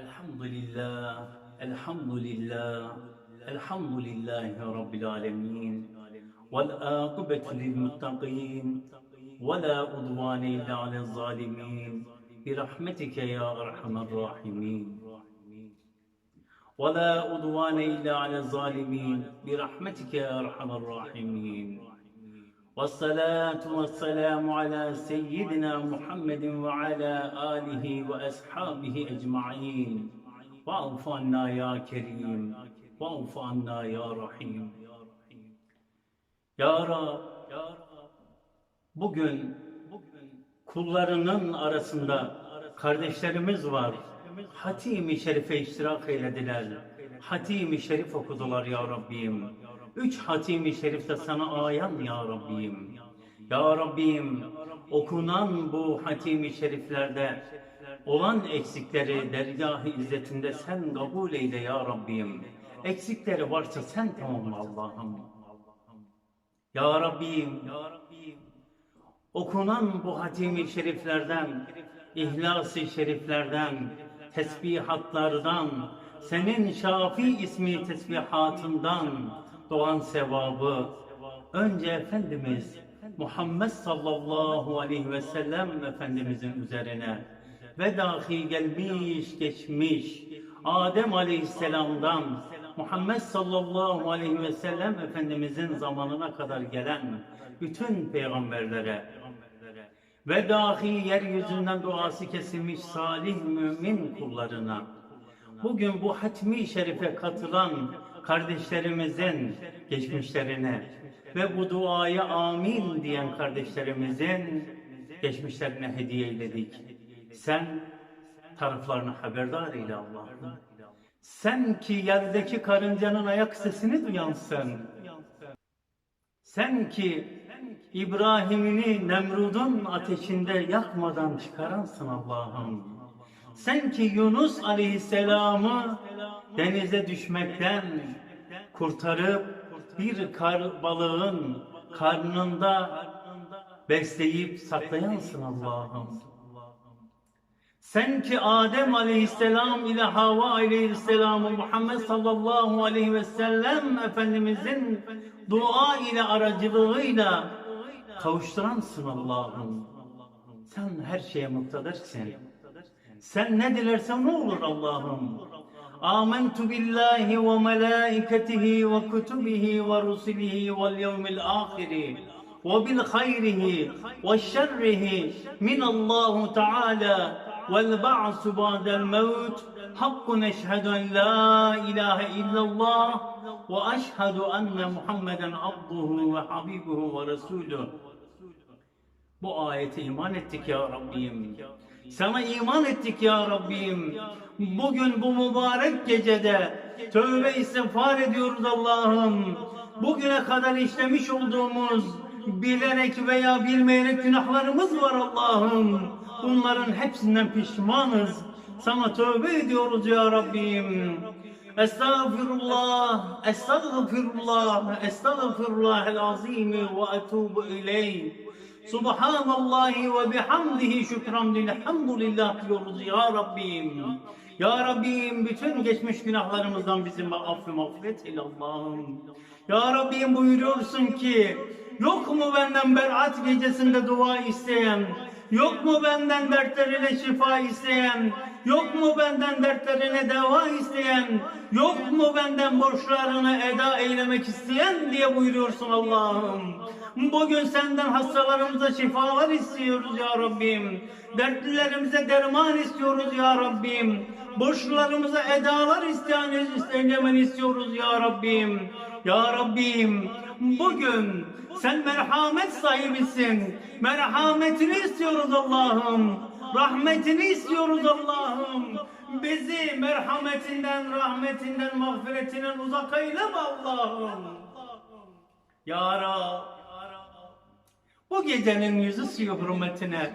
الحمد لله الحمد لله الحمد لله رب العالمين والآقبة للمتقين ولا عدوان إلا على الظالمين برحمتك يا أرحم الراحمين. ولا عدوان إلا على الظالمين برحمتك يا أرحم الراحمين. والصلاة والسلام على سيدنا محمد وعلى آله وأصحابه أجمعين واعف عنا يا كريم واعف عنا يا رحيم Ya Rab, bugün kullarının arasında kardeşlerimiz var. Hatim-i Şerif'e iştirak eylediler. Hatim-i Şerif okudular ya Rabbim. Üç Hatim-i Şerif de sana ayan ya Rabbim. Ya Rabbim okunan bu Hatim-i Şeriflerde olan eksikleri dergah-ı izzetinde sen kabul eyle ya Rabbim. Eksikleri varsa sen tamamla Allah'ım. Ya Rabbim, okunan bu hatimi şeriflerden, ihlas-ı şeriflerden, tesbihatlardan, senin Şafi ismi tesbihatından doğan sevabı, önce Efendimiz Muhammed sallallahu aleyhi ve sellem Efendimizin üzerine ve dahi gelmiş geçmiş Adem aleyhisselamdan Muhammed sallallahu aleyhi ve sellem Efendimizin zamanına kadar gelen bütün peygamberlere ve dahi yeryüzünden duası kesilmiş salih mümin kullarına bugün bu hatmi şerife katılan kardeşlerimizin geçmişlerine ve bu duaya amin diyen kardeşlerimizin geçmişlerine hediye eyledik. Sen taraflarını haberdar eyle Allah'ım. Sen ki yerdeki karıncanın ayak sesini duyansın. Sen ki İbrahim'ini Nemrud'un ateşinde yakmadan çıkaransın Allah'ım. Sen ki Yunus Aleyhisselam'ı denize düşmekten kurtarıp bir kar balığın karnında besleyip saklayansın Allah'ım. Sen ki Adem aleyhisselam ile Havva aleyhisselamı Muhammed sallallahu aleyhi ve sellem Efendimizin dua ile aracılığıyla kavuşturansın Allah'ım. Sen her şeye muktedirsin. Sen ne dilersen ne olur Allah'ım. آمنت بالله وملائكته وكتبه ورسله واليوم الآخر وبالخيره والشره من الله تعالى والبعث بعد الموت حق أشهد أن لا إله إلا الله وأشهد أن محمدا عبده وحبيبه ورسوله بآية إيمانتك يا ربي. Sana iman ettik ya Rabbim. Bugün bu mübarek gecede tövbe istiğfar ediyoruz Allah'ım. Bugüne kadar işlemiş olduğumuz bilerek veya bilmeyerek günahlarımız var Allah'ım. Bunların hepsinden pişmanız. Sana tövbe ediyoruz ya Rabbim. Estağfirullah, estağfirullah, estağfirullahel azim ve etubu ileyh. Subhanallahi ve bihamdihi şükran lilhamdülillah diyoruz ya Rabbim. Ya Rabbim bütün geçmiş günahlarımızdan bizim affı mağfiret eyle Allah'ım. Ya Rabbim buyuruyorsun ki yok mu benden berat gecesinde dua isteyen, Yok mu benden dertlerine şifa isteyen? Yok mu benden dertlerine deva isteyen? Yok mu benden borçlarını eda eylemek isteyen diye buyuruyorsun Allah'ım. Bugün senden hastalarımıza şifalar istiyoruz ya Rabbim. Dertlilerimize derman istiyoruz ya Rabbim. Borçlarımıza edalar isteyen, isteyen istiyoruz ya Rabbim. Ya Rabbim bugün sen merhamet sahibisin. Merhametini istiyoruz Allah'ım. Rahmetini istiyoruz Allah'ım. Bizi merhametinden, rahmetinden, mağfiretinden uzak eyleme Allah'ım. Ya Rab, bu gecenin yüzü suyu hürmetine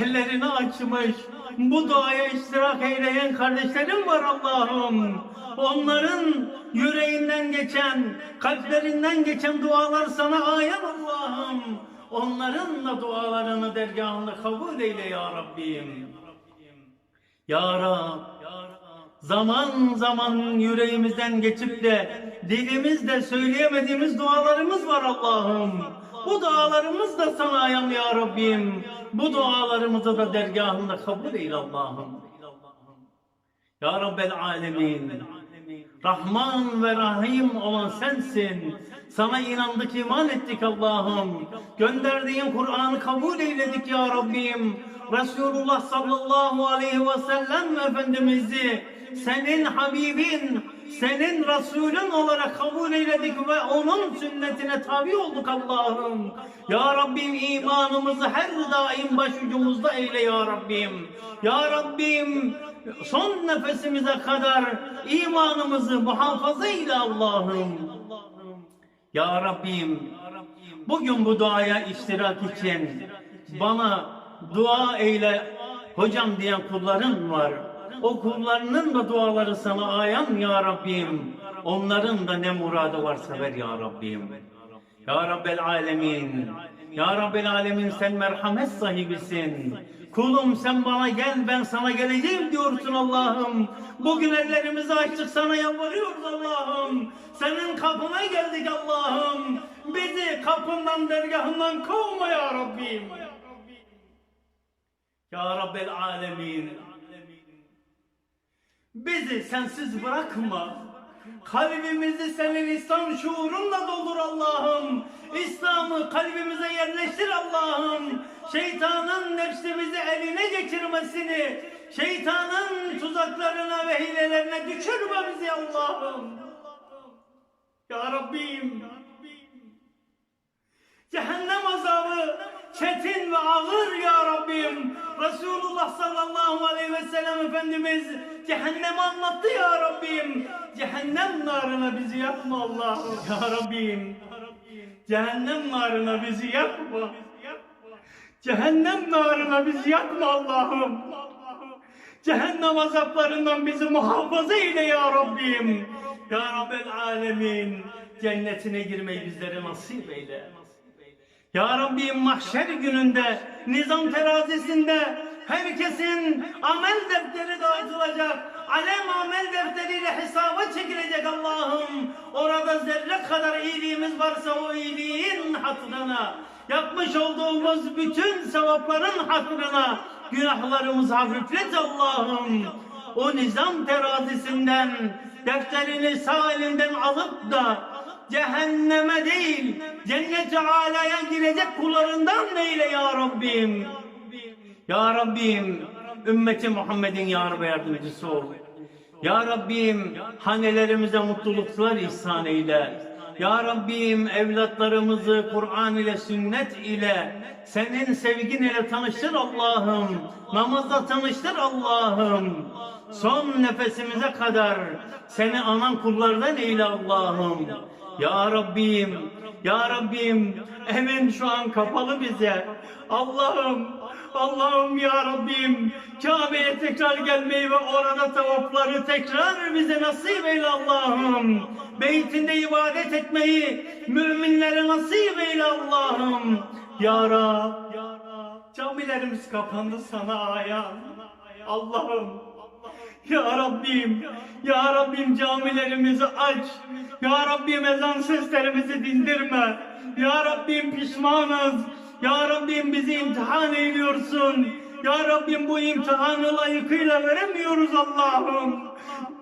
ellerini açmış, bu duaya iştirak eyleyen kardeşlerim var Allah'ım. Onların yüreğinden geçen, kalplerinden geçen dualar sana ayan Allah'ım. Onların da dualarını dergahında kabul eyle ya Rabbim. Ya Rab, zaman zaman yüreğimizden geçip de dilimizde söyleyemediğimiz dualarımız var Allah'ım. Bu dualarımız da sana ayam ya Rabbim. Bu dualarımızı da dergahında kabul eyle Allah'ım. Ya Rabbel Alemin. Rahman ve Rahim olan sensin. Sana inandık, iman ettik Allah'ım. Gönderdiğin Kur'an'ı kabul eyledik ya Rabbim. Resulullah sallallahu aleyhi ve sellem Efendimiz'i senin Habibin, senin Resulün olarak kabul eyledik ve onun sünnetine tabi olduk Allah'ım. Ya Rabbim imanımızı her daim başucumuzda eyle ya Rabbim. Ya Rabbim son nefesimize kadar imanımızı muhafaza eyle Allah'ım. Ya Rabbim bugün bu duaya iştirak için bana dua eyle hocam diyen kulların var. O kullarının da duaları sana ayan ya Rabbim. Onların da ne muradı varsa ver ya Rabbim. Ya Rabbel Alemin. Ya Rabbel Alemin sen merhamet sahibisin. Kulum sen bana gel ben sana geleceğim diyorsun Allah'ım. Bugün ellerimizi açtık sana yalvarıyoruz Allah'ım. Senin kapına geldik Allah'ım. Bizi kapından dergahından kovma ya Rabbim. Ya Rabbel Alemin. Bizi sensiz bırakma. Kalbimizi senin İslam şuurunla doldur Allah'ım. İslam'ı kalbimize yerleştir Allah'ım. Şeytanın nefsimizi eline geçirmesini, şeytanın tuzaklarına ve hilelerine düşürme bizi Allah'ım. Ya Rabbim. Cehennem azabı çetin ve ağır. Resulullah sallallahu aleyhi ve sellem Efendimiz cehennemi anlattı ya Rabbim. Cehennem narına bizi yakma Allah'ım ya Rabbim. Cehennem narına bizi yakma. Cehennem narına bizi yakma Allah'ım. Cehennem azaplarından bizi muhafaza eyle ya Rabbim. Ya Rabbel Alemin. Cennetine girmeyi bizlere nasip eyle. Ya Rabbim mahşer gününde nizam terazisinde herkesin amel defteri dağıtılacak. Alem amel defteriyle hesaba çekilecek Allah'ım. Orada zerre kadar iyiliğimiz varsa o iyiliğin hatırına, yapmış olduğumuz bütün sevapların hatırına günahlarımızı hafiflet Allah'ım. O nizam terazisinden defterini sağ elinden alıp da cehenneme değil cennet-i alaya girecek kullarından eyle ya Rabbim. Ya Rabbim ümmeti Muhammed'in yar ve yardımcısı ol. Ya Rabbim hanelerimize mutluluklar ihsan eyle. Ya Rabbim evlatlarımızı Kur'an ile sünnet ile senin sevgin ile tanıştır Allah'ım. Namazla tanıştır Allah'ım. Son nefesimize kadar seni anan kullardan eyle Allah'ım. Ya Rabbim, Ya Rabbim, hemen şu an kapalı bize. Allah'ım, Allah'ım Ya Rabbim, Kabe'ye tekrar gelmeyi ve orada tavafları tekrar bize nasip eyle Allah'ım. Beytinde ibadet etmeyi müminlere nasip eyle Allah'ım. Ya Rab, camilerimiz kapandı sana ayan. Allah'ım, ya Rabbim, Ya Rabbim camilerimizi aç. Ya Rabbim ezan seslerimizi dindirme. Ya Rabbim pişmanız. Ya Rabbim bizi imtihan ediyorsun. Ya Rabbim bu imtihanı layıkıyla veremiyoruz Allah'ım.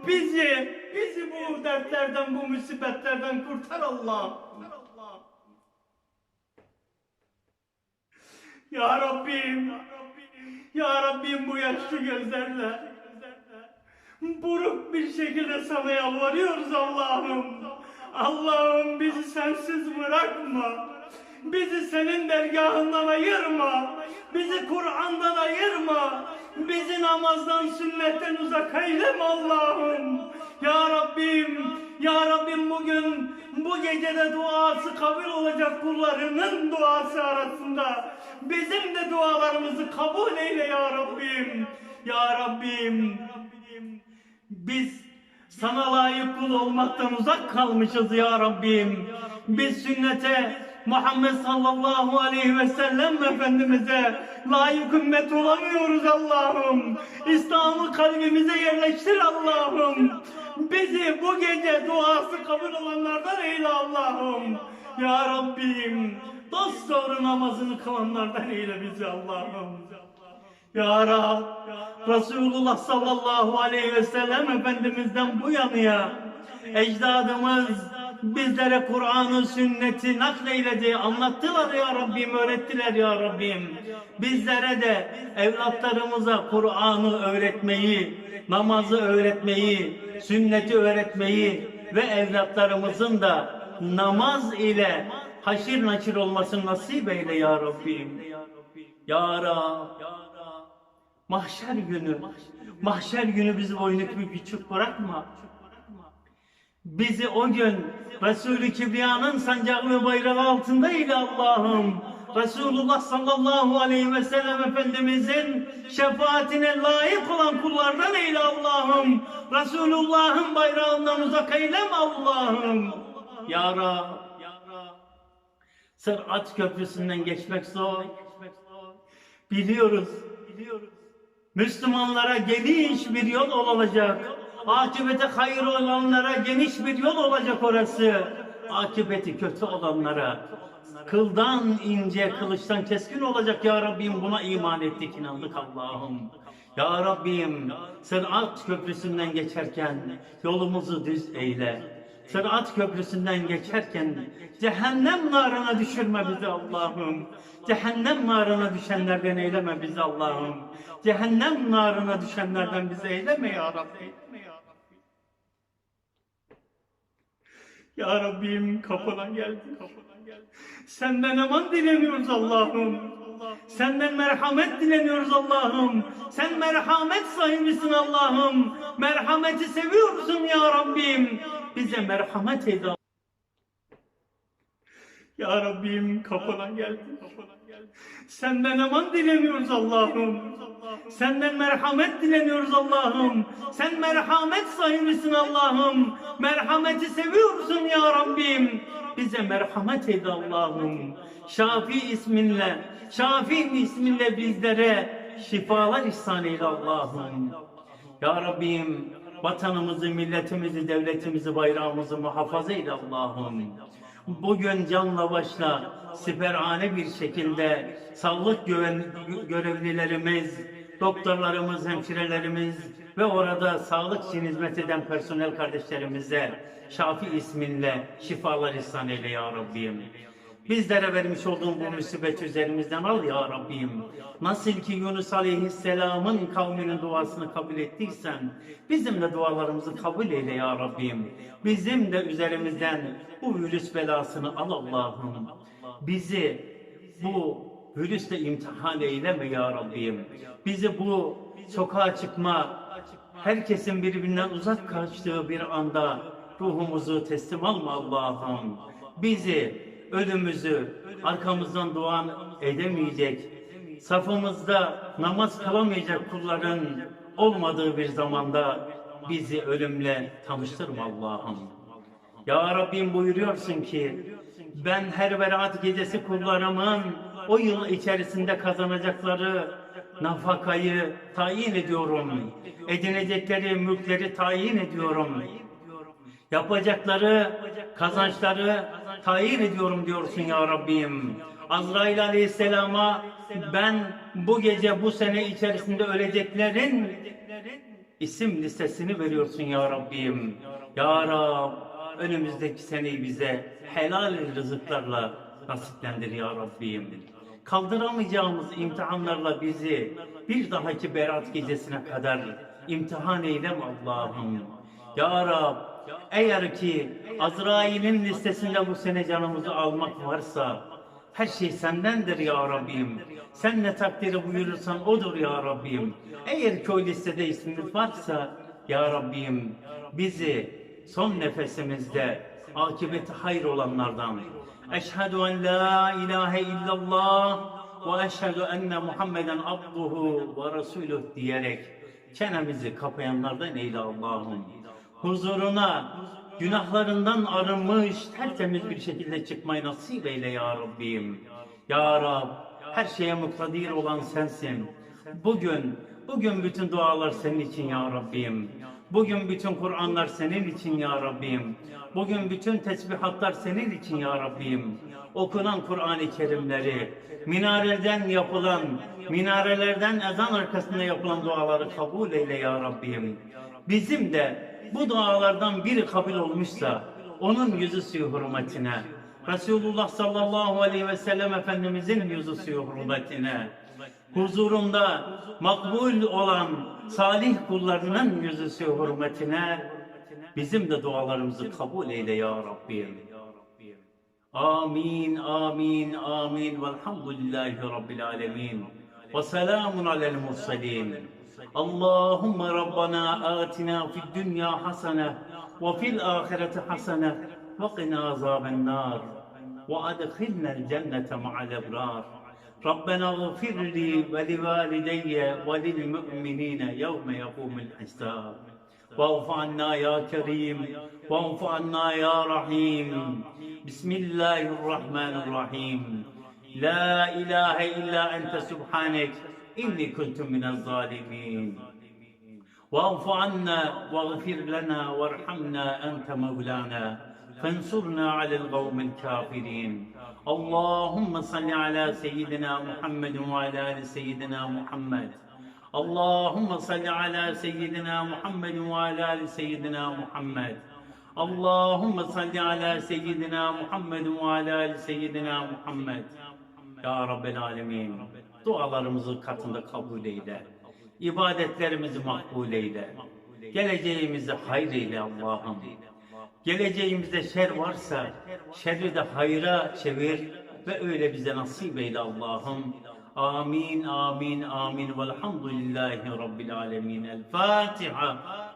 Bizi, bizi bu dertlerden, bu musibetlerden kurtar Allah. Ya Rabbim, Ya Rabbim bu yaşlı gözlerle buruk bir şekilde sana yalvarıyoruz Allah'ım. Allah'ım bizi sensiz bırakma. Bizi senin dergahından ayırma. Bizi Kur'an'dan ayırma. Bizi namazdan, sünnetten uzak eyleme Allah'ım. Ya Rabbim, Ya Rabbim bugün bu gecede duası kabul olacak kullarının duası arasında bizim de dualarımızı kabul eyle Ya Rabbim. Ya Rabbim, biz sana layık kul olmaktan uzak kalmışız ya Rabbim. Biz sünnete Muhammed sallallahu aleyhi ve sellem Efendimiz'e layık ümmet olamıyoruz Allah'ım. İslam'ı kalbimize yerleştir Allah'ım. Bizi bu gece duası kabul olanlardan eyle Allah'ım. Ya Rabbim dost doğru namazını kılanlardan eyle bizi Allah'ım. Ya Rab, Resulullah sallallahu aleyhi ve sellem Efendimiz'den bu yanıya ecdadımız bizlere Kur'an'ı, sünneti nakleyledi, anlattılar ya Rabbim, öğrettiler ya Rabbim. Bizlere de evlatlarımıza Kur'an'ı öğretmeyi, namazı öğretmeyi, sünneti öğretmeyi ve evlatlarımızın da namaz ile haşir naşir olmasını nasip eyle ya Rabbim. Ya Rab, mahşer günü, mahşer günü bizi boynu küçük bırakma. Bizi o gün Resulü Kibriya'nın sancağı ve bayrağı altında ile Allah'ım. Resulullah sallallahu aleyhi ve sellem Efendimizin şefaatine layık olan kullardan eyle Allah'ım. Resulullah'ın bayrağından uzak eyleme Allah'ım. Ya Rab, Sırat Köprüsü'nden geçmek zor. Biliyoruz. Müslümanlara geniş bir yol olacak. Akibete hayır olanlara geniş bir yol olacak orası. Akibeti kötü olanlara kıldan ince, kılıçtan keskin olacak ya Rabbim buna iman ettik, inandık Allah'ım. Ya Rabbim Sırat Köprüsü'nden geçerken yolumuzu düz eyle. Sırat Köprüsü'nden geçerken cehennem narına düşürme bizi Allah'ım. Cehennem narına düşenlerden eyleme bizi Allah'ım. Cehennem narına düşenlerden bizi eyleme ya Rabbi. Ya Rabbim kapına geldik. Senden eman dileniyoruz Allah'ım. Senden merhamet dileniyoruz Allah'ım. Sen merhamet sahibisin Allah'ım. Merhameti seviyorsun ya Rabbim. Bize merhamet eyle. Ya Rabbim kapına geldik. Senden eman dileniyoruz Allah'ım. Senden merhamet dileniyoruz Allah'ım. Sen merhamet sahibisin Allah'ım. Merhameti seviyorsun ya Rabbim. Bize merhamet eyle Allah'ım. Şafi isminle, Şafi isminle bizlere şifalar ihsan eyle Allah'ım. Ya Rabbim vatanımızı, milletimizi, devletimizi, bayrağımızı muhafaza eyle Allah'ım. Bugün canla başla siperhane bir şekilde sağlık görevlilerimiz, doktorlarımız, hemşirelerimiz ve orada sağlık için hizmet eden personel kardeşlerimize Şafi isminle şifalar ihsan eyle ya Rabbim. Bizlere vermiş olduğun bu musibet üzerimizden al ya Rabbim. Nasıl ki Yunus Aleyhisselam'ın kavminin duasını kabul ettiysen, bizim de dualarımızı kabul eyle ya Rabbim. Bizim de üzerimizden bu virüs belasını al Allah'ım. Bizi bu virüsle imtihan eyleme ya Rabbim. Bizi bu sokağa çıkma, herkesin birbirinden uzak kaçtığı bir anda ruhumuzu teslim alma Allah'ım. Bizi ölümümüzü arkamızdan duan edemeyecek, safımızda namaz kılamayacak kulların olmadığı bir zamanda bizi ölümle tanıştırma Allah'ım. Ya Rabbim buyuruyorsun ki ben her berat gecesi kullarımın o yıl içerisinde kazanacakları nafakayı tayin ediyorum. Edinecekleri mülkleri tayin ediyorum. Yapacakları kazançları tayin ediyorum diyorsun ya Rabbim. Azrail Aleyhisselam'a ben bu gece bu sene içerisinde öleceklerin isim listesini veriyorsun ya Rabbim. Ya Rab önümüzdeki seneyi bize helal rızıklarla nasiplendir ya Rabbim. Kaldıramayacağımız imtihanlarla bizi bir dahaki berat gecesine kadar imtihan eylem Allah'ım. Ya Rab eğer ki Azrail'in listesinde bu sene canımızı almak varsa her şey sendendir ya Rabbim. Sen ne takdiri buyurursan odur ya Rabbim. Eğer ki o listede ismimiz varsa ya Rabbim bizi son nefesimizde akıbeti hayır olanlardan Eşhedü en la ilahe illallah ve eşhedü enne Muhammeden abduhu ve resuluh diyerek çenemizi kapayanlardan eyle Allah'ım. Huzuruna günahlarından arınmış, tertemiz bir şekilde çıkmayı nasip eyle ya Rabbim. Ya Rab, her şeye muktedir olan sensin. Bugün, bugün bütün dualar senin için ya Rabbim. Bugün bütün Kur'anlar senin için ya Rabbim. Bugün bütün tesbihatlar senin için ya Rabbim. Okunan Kur'an-ı Kerimleri, minareden yapılan, minarelerden ezan arkasında yapılan duaları kabul eyle ya Rabbim. Bizim de bu dualardan biri kabul olmuşsa, onun yüzü suyu hürmetine, Resulullah sallallahu aleyhi ve sellem Efendimizin yüzü suyu hürmetine, huzurunda makbul olan salih kullarının yüzü suyu hürmetine, bizim de dualarımızı kabul eyle ya Rabbim. Amin, amin, amin. Velhamdülillahi Rabbil alemin. Ve selamun alel mursalin. اللهم ربنا آتنا في الدنيا حسنة وفي الآخرة حسنة وقنا عذاب النار وأدخلنا الجنة مع الأبرار. ربنا اغفر لي ولوالدي وللمؤمنين يوم يقوم الحساب. واغف عنا يا كريم واغف عنا يا رحيم. بسم الله الرحمن الرحيم. لا إله إلا أنت سبحانك. إني كنت من الظالمين. وأعف عنا واغفر لنا وارحمنا أنت مولانا. فانصرنا على القوم الكافرين. اللهم صل على سيدنا محمد وعلى آل سيدنا محمد. اللهم صل على سيدنا محمد وعلى آل سيدنا محمد. اللهم صل على سيدنا محمد وعلى آل سيدنا محمد. Ya Rabbel Alemin dualarımızı katında kabul eyle. İbadetlerimizi makbul eyle. Geleceğimizi hayır eyle Allah'ım. Geleceğimizde şer varsa şerri de hayra çevir ve öyle bize nasip eyle Allah'ım. Amin, amin, amin. Velhamdülillahi Rabbil alemin. El Fatiha.